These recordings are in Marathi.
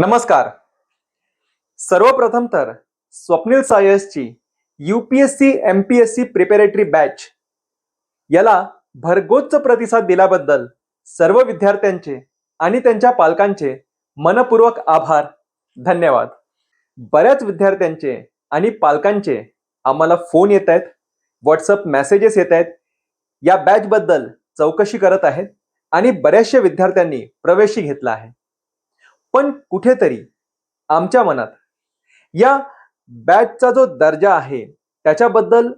नमस्कार. सर्वप्रथम तर Swapnil सायसची UPSC M P S C preparatory batch याला भरगोच्च प्रतिसाद दिल्याबद्दल सर्व विद्यार्थ्यांचे आणि त्यांच्या पालकांचे मनपूर्वक आभार. धन्यवाद. बऱ्याच विद्यार्थ्यांचे आणि पालकांचे आम्हाला फोन येत आहेत व्हॉट्सअप मेसेजेस येत आहेत. या बॅचबद्दल चौकशी करत आहेत आणि बऱ्याचशा विद्यार्थ्यांनी प्रवेशही घेतला आहे. पण कुठेतरी आमच्या मनात या बॅचचा जो दर्जा आहे त्याच्याबद्दल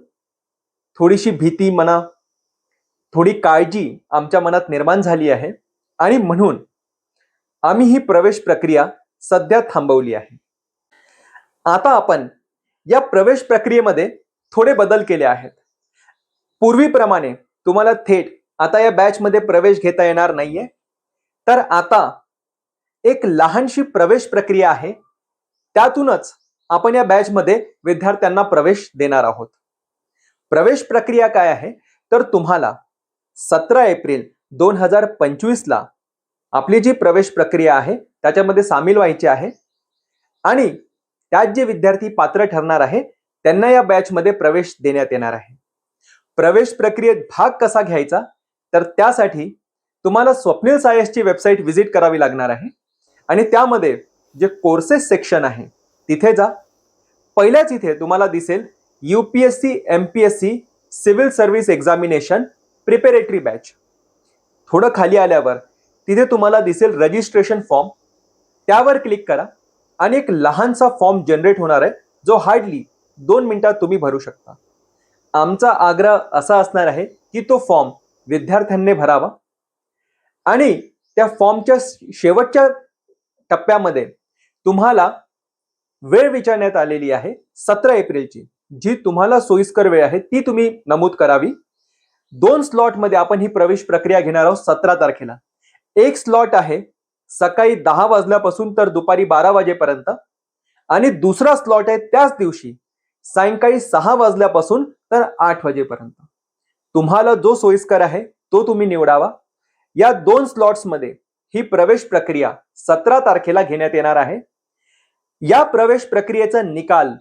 थोडीशी भीती म्हणा थोडी काळजी आमच्या मनात निर्माण झाली आहे आणि म्हणून आम्ही ही प्रवेश प्रक्रिया सध्या थांबवली आहे. आता आपण या प्रवेश प्रक्रियेमध्ये थोडे बदल केले आहेत. पूर्वीप्रमाणे तुम्हाला थेट आता या बॅचमध्ये प्रवेश घेता येणार नाहीये. तर आता एक लहानशी प्रवेश प्रक्रिया आहे. त्यातूनच आपण या बॅचमध्ये विद्यार्थ्यांना प्रवेश देणार आहोत. प्रवेश प्रक्रिया काय आहे? तर तुम्हाला सतरा एप्रिल दोन हजार पंचवीसला आपली जी प्रवेश प्रक्रिया आहे त्याच्यामध्ये सामील व्हायची आहे. आणि त्यात जे विद्यार्थी पात्र ठरणार आहे त्यांना या बॅचमध्ये प्रवेश देण्यात येणार आहे. प्रवेश प्रक्रियेत भाग कसा घ्यायचा? तर त्यासाठी तुम्हाला स्वप्नील सायसची वेबसाईट व्हिजिट करावी लागणार आहे. आणि त्यामध्ये जे कोर्सेस सेक्शन आहे तिथे जा. पहिल्याच इथे तुम्हाला दिसेल U P S C M P S C civil service examination preparatory batch थोडं खाली आल्यावर तिथे तुम्हाला दिसेल रजिस्ट्रेशन फॉर्म त्यावर क्लिक करा आणि एक लहानसा फॉर्म जनरेट होणार आहे जो हार्डली दोन मिनिटात तुम्ही भरू शकता. आमचा आग्रह असा असणार आहे की तो फॉर्म विद्यार्थ्यांनी भरावा. आणि त्या फॉर्मच्या शेवटच्या टप्प्यामध्ये तुम्हाला वेळ विचारण्यात आलेली आहे सतरा एप्रिलची. जी तुम्हाला सोयीस्कर वेळ आहे ती तुम्ही नमूद करावी. दोन स्लॉटमध्ये आपण ही प्रवेश प्रक्रिया घेणार आहोत सतरा तारखेला. एक स्लॉट आहे सकाळी दहा वाजल्यापासून तर दुपारी बारा वाजेपर्यंत. आणि दुसरा स्लॉट आहे त्याच दिवशी सायंकाळी सहा वाजल्यापासून तर आठ वाजेपर्यंत. तुम्हाला जो सोयीस्कर आहे तो तुम्ही निवडावा. या दोन स्लॉट्समध्ये ही प्रवेश प्रक्रिया सतरा तारखेला घेण्यात येणार आहे. या प्रवेश प्रक्रियेचा निकाल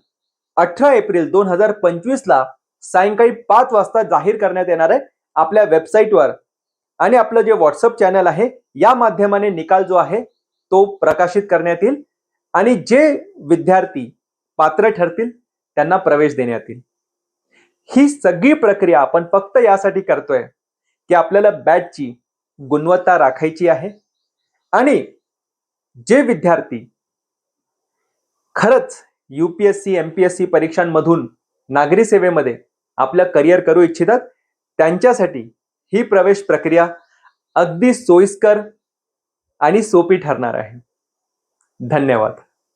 अठरा एप्रिल दोन हजार पंचवीसला सायंकाळी पाच वाजता जाहीर करण्यात येणार आहे. आपल्या वेबसाईटवर आणि आपलं जे व्हॉट्सअप चॅनल आहे या माध्यमाने निकाल जो आहे तो प्रकाशित करण्यात येईल आणि जे विद्यार्थी पात्र ठरतील त्यांना प्रवेश देण्यात येईल. ही सगळी प्रक्रिया आपण फक्त यासाठी करतोय की आपल्याला बॅचची गुणवत्ता राखायची आहे. आणि जे विद्यार्थी खरंच युपीएससी एमपीएससी परीक्षांमधून नागरी सेवेमध्ये आपलं करिअर करू इच्छितात त्यांच्यासाठी ही प्रवेश प्रक्रिया अगदी सोयीस्कर आणि सोपी ठरणार आहे. धन्यवाद.